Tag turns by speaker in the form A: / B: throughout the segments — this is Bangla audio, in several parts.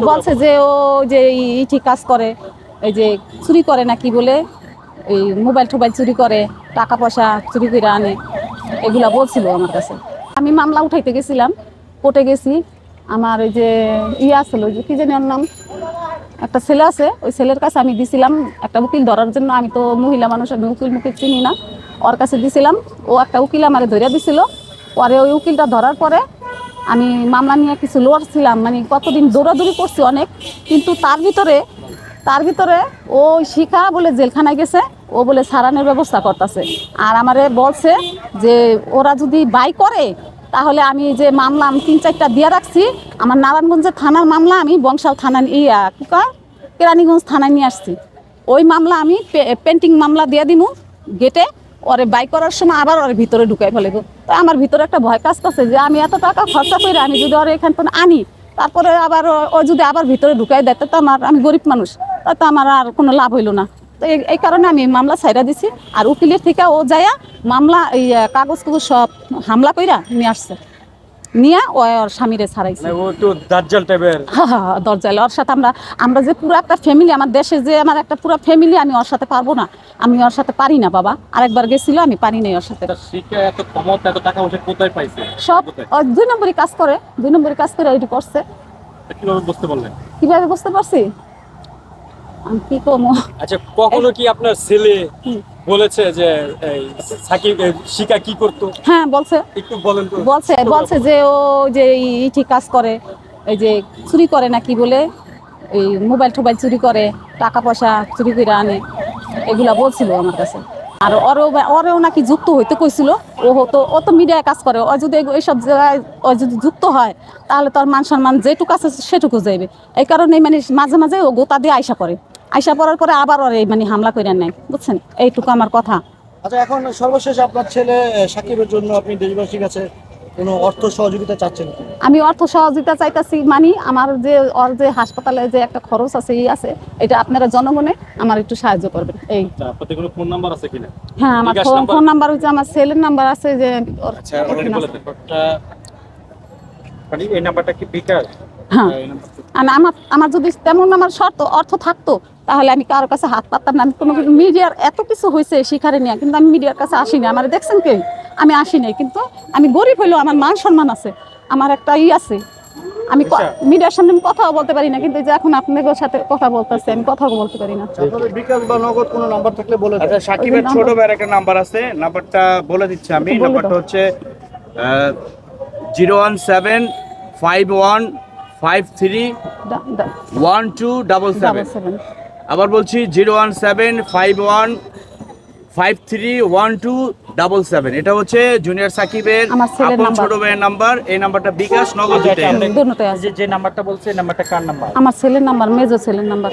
A: বলছে যে ও যে ই ঠিক কাজ করে, এই যে চুরি করে না কি বলে, এই মোবাইল টোবাইল চুরি করে, টাকা পয়সা চুরি করে আনে, এগুলা বলছিল আমার কাছে। আমি মামলা উঠাইতে গেছিলাম, কোর্টে গেছি, আমার ওই যে ইয়ে আসলো যে কি জানি নাম, একটা ছেলে আছে, ওই ছেলের কাছে আমি দিছিলাম একটা উকিল ধরার জন্য, আমি তো মহিলা মানুষ, আমি উকিল মুখে চিনি না, ওর কাছে দিছিলাম, ও একটা উকিল আমাকে ধরে দিছিল, পরে ওই উকিলটা ধরার পরে আমি মামলা নিয়ে কিছু লড়ছিলাম মানে কতদিন দৌড়াদৌড়ি করছি অনেক, কিন্তু তার ভিতরে তার ভিতরে ও শিখা বলে জেলখানায় গেছে, ও বলে সারানোর ব্যবস্থা করতেছে। আর আমারে বলছে যে ওরা যদি বাই করে, তাহলে আমি যে মামলা আমি তিন চারটা দিয়ে রাখছি, আমার নারায়ণগঞ্জের থানার মামলা আমি বংশাল থানা ইয়া কুকা কেরানীগঞ্জ থানায় নিয়ে আসছি। ওই মামলা আমি পেন্টিং মামলা দিয়ে দিমু, গেটে ওরে বাই করার সময় আবার ওর ভিতরে ঢুকাই ফেলে তো আমার ভিতরে একটা ভয় কাজ করছে যে আমি এত টাকা খরচা করে আমি যদি ওর এখান থেকে আনি, তারপরে আবার ও- যদি আবার ভিতরে ঢুকাই দেয়, তো আমার আমি গরিব মানুষ, তো আমার আর কোনো লাভ হইল না। তো এই কারণে আমি মামলা ছাইরা দিছি। আর উকিলের থেকে ও যায়া মামলা, এই কাগজ কাগজ সব হামলা কইরা নিয়ে আসছে। নিয়ে ও ওর স্বামীরে ছাড়াইছে।
B: মানে ও একটু দাজ্জাল টাইপের।
A: দরজালে ওর সাথে আমরা আমরা যে পুরো একটা ফ্যামিলি আমার দেশে যে আমার একটা পুরো ফ্যামিলি আমি ওর সাথে পারব না। আমি ওর সাথে পারি না বাবা। আরেকবার গেছিল আমি পারি নাই ওর সাথে।
B: এত ক্ষমতা এত টাকা পয়সা কোথায় পাইছে?
A: সব দুই নম্বরই কাজ করে দুই নম্বরই কাজ করে ওইটি করছে।
B: কীভাবে বুঝতে পারলেন?
A: কীভাবে বুঝতে পারছি? আমি কি কমো?
B: আচ্ছা কখনো কি আপনার ছেলে বলেছে যে এই সাকিব শিকা কি করতো?
A: হ্যাঁ বলছে।
B: একটু বলেন তো।
A: বলছে বলছে যে ও যে ই ঠিক কাজ করে এই যে চুরি করে না কি বলে এই মোবাইল টোবাইল চুরি করে টাকা পয়সা চুরি করে আনে এগুলা বলছিল আমার কাছে। আর ওরও ওরেও নাকি যুক্ত হইতে কইছিল ও হতো ও তো মিডিয়ায় কাজ করে ও যদি এইসব জায়গায় ও যদি যুক্ত হয় তাহলে তার মান সম্মান যেটুকু আছে সেটুকু যাইবে। এই কারণে মানে মাঝে মাঝে ও গোতা দিয়ে আইসা করে। আইসা পড়ার পরে আবার ওর এই মানে হামলা করে নেয় বুঝছেন? এইটুকু আমার কথা।
C: আচ্ছা এখন সর্বশেষ আপনার ছেলে সাকিবের জন্য আপনি দেশবাসীর কাছে কোনো অর্থ সহযোগিতা চাচ্ছেন
A: আমি অর্থ সহযোগিতা চাইতাছি মানে আমার যে ওর যে হাসপাতালে যে একটা খরচ আছে ই আছে এটা আপনারা জনগণে আমার একটু সাহায্য করবেন। এই।
B: আচ্ছা, আপনাদের কোনো ফোন নাম্বার আছে কিনা?
A: হ্যাঁ আমার ফোন
B: নাম্বার?
A: ফোন নাম্বার হচ্ছে আমার ছেলের নাম্বার আছে যে
B: আচ্ছা মানে এই নাম্বারটা কি বিকাশ?
A: হ্যাঁ। আর আমার আমার যদি তেমন আমার শর্ত অর্থ থাকতো তাহলে আমি কারোর কাছে হাত পাততাম না। আমি কোনো মিডিয়ার এত কিছু হয়েছে শিখারে নিয়ে কিন্তু আমি মিডিয়ার কাছে আসিনি। আমার দেখছেন কি? আমি আসি নাই কিন্তু আমি গরিব হইলেও আমার মান সম্মান আছে। আমার একটা ই আছে। আমি
B: আচ্ছা।
A: মিডিয়ার সামনে আমি কথাও বলতে পারি না কিন্তু এই যে এখন আপনাদের সাথে কথা বলতেছি আমি কথাও বলতে পারি না।
C: আপনাদের বিকাশ বা নগদ কোনো নাম্বার থাকলে বলে দেন।
D: আচ্ছা সাকিবের ছোট ভাইয়ের একটা নাম্বার আছে নাম্বারটা বলে দিচ্ছি আমি। নাম্বারটা হচ্ছে zero one seven five one five three one two double seven. আবার বলছি zero one seven five one five three one two double seven. এটা হচ্ছে জুনিয়র সাকিবের আপন
A: নাম্বার।
D: ছোট ভাইয়ের নাম্বার। এই নাম্বারটা বিকাশ নগদ
A: দুটোই আছে
B: যে যে নাম্বারটা বলছে এই নাম্বারটা কার নাম্বার?
A: আমার ছেলের নাম্বার মেজো ছেলের নাম্বার।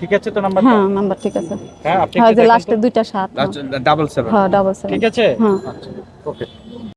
B: ঠিক আছে তো নাম্বার
A: হ্যাঁ নাম্বার ঠিক আছে।
B: হ্যাঁ আপনি
A: হ্যাঁ। লাস্টে দুইটা সাত।
D: ডাবল সেভেন
A: হ্যাঁ ডাবল সেভেন
B: ঠিক আছে?
A: হ্যাঁ।
B: আচ্ছা ওকে।